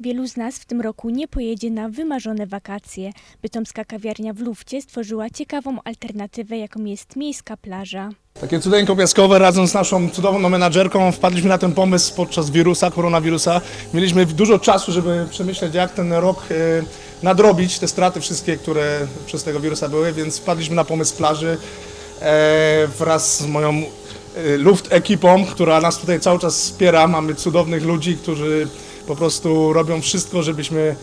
Wielu z nas w tym roku nie pojedzie na wymarzone wakacje. Bytomska kawiarnia w Lufcie stworzyła ciekawą alternatywę, jaką jest miejska plaża. Takie cudeńko piaskowe razem z naszą cudowną menadżerką wpadliśmy na ten pomysł podczas wirusa, koronawirusa. Mieliśmy dużo czasu, żeby przemyśleć jak ten rok e, nadrobić te straty wszystkie, które przez tego wirusa były, więc wpadliśmy na pomysł plaży e, wraz z moją e, Luft ekipą, która nas tutaj cały czas wspiera. Mamy cudownych ludzi, którzy po prostu robią wszystko, żebyśmy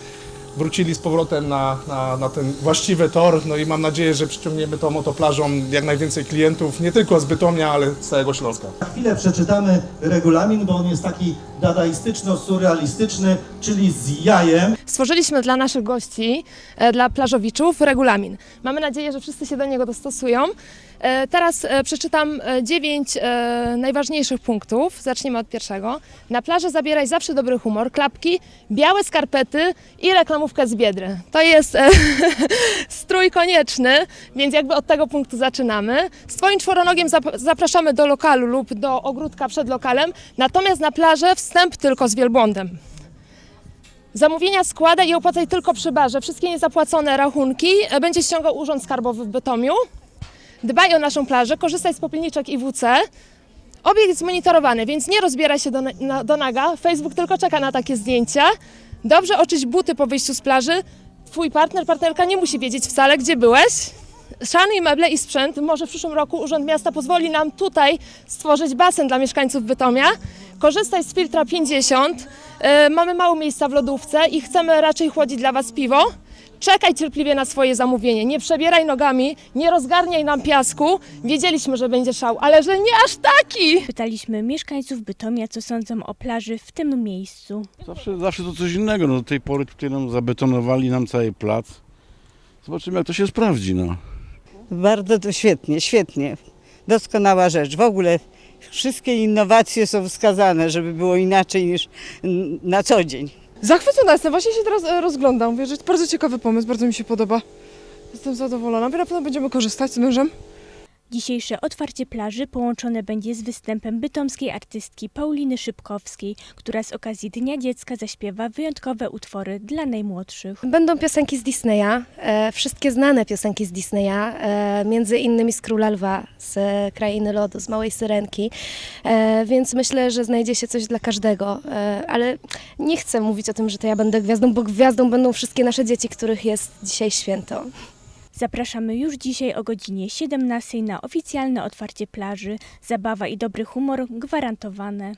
wrócili z powrotem na, na, na ten właściwy tor. No i mam nadzieję, że przyciągniemy tą oto plażą jak najwięcej klientów, nie tylko z Bytomia, ale z całego Śląska. Za chwilę przeczytamy regulamin, bo on jest taki dadaistyczno-surrealistyczny, czyli z jajem. Stworzyliśmy dla naszych gości, e, dla plażowiczów regulamin. Mamy nadzieję, że wszyscy się do niego dostosują. E, Teraz e, przeczytam e, dziewięć najważniejszych punktów. Zaczniemy od pierwszego. Na plaży zabieraj zawsze dobry humor, klapki, białe skarpety i reklamówkę z Biedry. To jest strój konieczny, więc jakby od tego punktu zaczynamy. Z Twoim czworonogiem zap- zapraszamy do lokalu lub do ogródka przed lokalem, natomiast na plażę wstęp tylko z wielbłądem. Zamówienia składaj i opłacaj tylko przy barze. Wszystkie niezapłacone rachunki będzie ściągał Urząd Skarbowy w Bytomiu. Dbaj o naszą plażę, korzystaj z popielniczek IWC. Obiekt jest monitorowany, więc nie rozbieraj się do, na, do naga. Facebook tylko czeka na takie zdjęcia. Dobrze oczyść buty po wyjściu z plaży. Twój partner, partnerka nie musi wiedzieć wcale, gdzie byłeś. Szanuj meble i sprzęt. Może w przyszłym roku Urząd Miasta pozwoli nam tutaj stworzyć basen dla mieszkańców Bytomia. Korzystaj z filtra 50. E, mamy mało miejsca w lodówce i chcemy raczej chłodzić dla Was piwo. Czekaj cierpliwie na swoje zamówienie. Nie przebieraj nogami, nie rozgarniaj nam piasku. Wiedzieliśmy, że będzie szał, ale że nie aż taki! Pytaliśmy mieszkańców Bytomia, co sądzą o plaży w tym miejscu. Zawsze, zawsze to coś innego. No, do tej pory tutaj nam zabetonowali nam cały plac. Zobaczymy jak to się sprawdzi. No. Bardzo to świetnie, świetnie. Doskonała rzecz. W ogóle wszystkie innowacje są wskazane, żeby było inaczej niż na co dzień. Zachwycona jestem, właśnie się teraz e, rozglądam. Mówię, że to bardzo ciekawy pomysł, bardzo mi się podoba. Jestem zadowolona. Na pewno będziemy korzystać z mężem. Dzisiejsze otwarcie plaży połączone będzie z występem bytomskiej artystki Pauliny Szybkowskiej, która z okazji Dnia Dziecka zaśpiewa wyjątkowe utwory dla najmłodszych. Będą piosenki z Disneya, e, wszystkie znane piosenki z Disneya, e, między innymi z Króla Lwa, z Krainy Lodu, z Małej Syrenki, e, więc myślę, że znajdzie się coś dla każdego, e, ale nie chcę mówić o tym, że to ja będę gwiazdą, bo gwiazdą będą wszystkie nasze dzieci, których jest dzisiaj święto. Zapraszamy już dzisiaj o godzinie 17 na oficjalne otwarcie plaży. Zabawa i dobry humor gwarantowane.